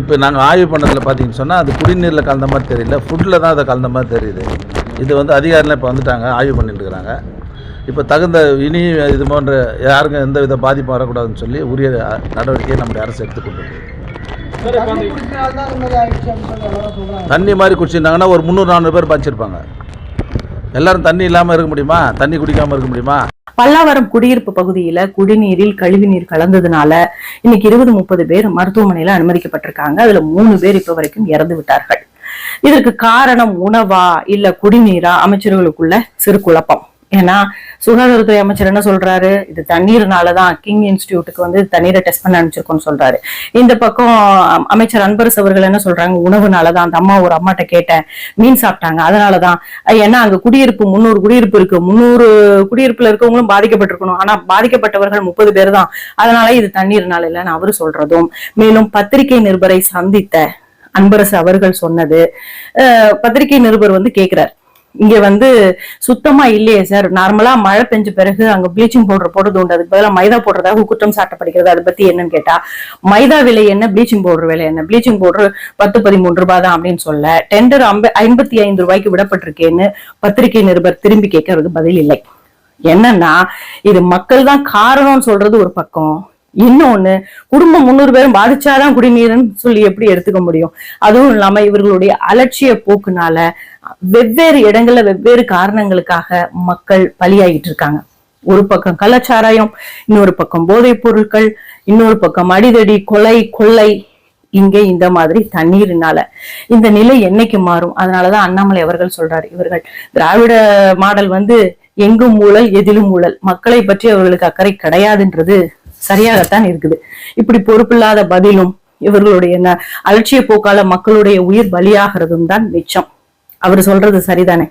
இப்போ நாங்கள் ஆய்வு பண்ணதில் பார்த்தீங்கன்னு சொன்னால் அது குடிநீரில் கலந்த மாதிரி தெரியல. ஃபுட்டில் தான் அதை கலந்த மாதிரி தெரியுது. இது வந்து அதிகாரிலாம் இப்போ வந்துட்டாங்க ஆய்வு பண்ணிட்டு இருக்கிறாங்க இப்போ தகுந்த இனி இது போன்ற யாருக்கும் எந்த வித பாதிப்பும் வரக்கூடாதுன்னு சொல்லி உரிய நடவடிக்கையை நம்முடைய அரசு எடுத்துக்கொண்டு தண்ணி மாதிரி குடிச்சிருந்தாங்கன்னா ஒரு முந்நூறு நானூறு பேர் பாய்ச்சிருப்பாங்க. எல்லாரும் தண்ணி இல்லாமல் இருக்க முடியுமா? தண்ணி குடிக்காமல் இருக்க முடியுமா? பல்லாவரம் குடியிருப்பு பகுதியில குடிநீரில் கழிவுநீர் கலந்ததுனால இன்னைக்கு இருபது முப்பது பேர் மருத்துவமனையில அனுமதிக்கப்பட்டிருக்காங்க. அதுல மூணு பேர் இப்ப வரைக்கும் இறந்து விட்டார்கள். இதற்கு காரணம் உணவா இல்ல குடிநீரா அமைச்சர்களுக்குள்ள சிறு குழப்பம். ஏன்னா சுகாதாரத்துறை அமைச்சர் என்ன சொல்றாரு? இது தண்ணீர்னாலதான் கிங் இன்ஸ்டியூட்டுக்கு வந்து தண்ணீரை டெஸ்ட் பண்ண அனுப்பிச்சிருக்கோம்னு சொல்றாரு. இந்த பக்கம் அமைச்சர் அன்பரசு அவர்கள் என்ன சொல்றாங்க? உணவுனாலதான். அந்த அம்மா ஒரு அம்மாட்ட கேட்டேன். மீன் சாப்பிட்டாங்க. அதனாலதான். ஏன்னா அங்க குடியிருப்பு முந்நூறு குடியிருப்பு இருக்கு. முந்நூறு குடியிருப்புல இருக்கவங்களும் பாதிக்கப்பட்டிருக்கணும். ஆனா பாதிக்கப்பட்டவர்கள் முப்பது பேர் தான் அதனால இது தண்ணீர்னால இல்லைன்னு அவரு சொல்றதும். மேலும் பத்திரிகை நிருபரை சந்தித்த அன்பரசு அவர்கள் சொன்னது. பத்திரிகை நிருபர் வந்து கேட்கிறார் இங்க வந்து சுத்தமா இல்லையே சார். நார்மலா மழை பெஞ்ச பிறகு அங்க ப்ளீச்சிங் பவுடர் போடுறது உண்டு. அதுக்கு பதிலா மைதா போடுறதாக குற்றம் சாட்டப்படுகிறது. அதை பத்தி என்னன்னு கேட்டா மைதா விலை என்ன ப்ளீச்சிங் பவுடர் விலை என்ன? ப்ளீச்சிங் பவுடர் பத்து பதிமூன்று ரூபாய் தான் அப்படின்னு சொல்ல டெண்டர் ஐம்பத்தி ஐந்து ரூபாய்க்கு விடப்பட்டிருக்கேன்னு பத்திரிகை நிருபர் திரும்பி கேட்கறதுக்கு பதில் இல்லை. என்னன்னா இது மக்கள் தான் காரணம்னு சொல்றது ஒரு பக்கம். இன்னொன்னு குடும்பம் முன்னூறு பேரும் பாதிச்சாதான் குடிநீர்னு சொல்லி எப்படி எடுத்துக்க முடியும்? அதுவும் இல்லாம இவர்களுடைய அலட்சிய போக்குனால வெவ்வேறு இடங்கள்ல வெவ்வேறு காரணங்களுக்காக மக்கள் பலியாகிட்டு இருக்காங்க. ஒரு பக்கம் கள்ளச்சாராயம் இன்னொரு பக்கம் போதைப் பொருட்கள் இன்னொரு பக்கம் அடிதடி கொலை கொள்ளை இங்கே இந்த மாதிரி தண்ணீரினால. இந்த நிலை என்னைக்கு மாறும்? அதனாலதான் அண்ணாமலை அவர்கள் சொல்றாரு. இவர்கள் திராவிட மாடல் வந்து எங்கும் ஊழல் எதிலும் ஊழல். மக்களை பற்றி அவர்களுக்கு அக்கறை கிடையாதுன்றது சரியாகத்தான் இருக்குது. இப்படி பொறுப்பில்லாத பதிலும் இவர்களுடைய அலட்சிய போக்கால மக்களுடைய உயிர் பலியாகிறதும் தான் மிச்சம். அவர் சொல்றது சரிதானே?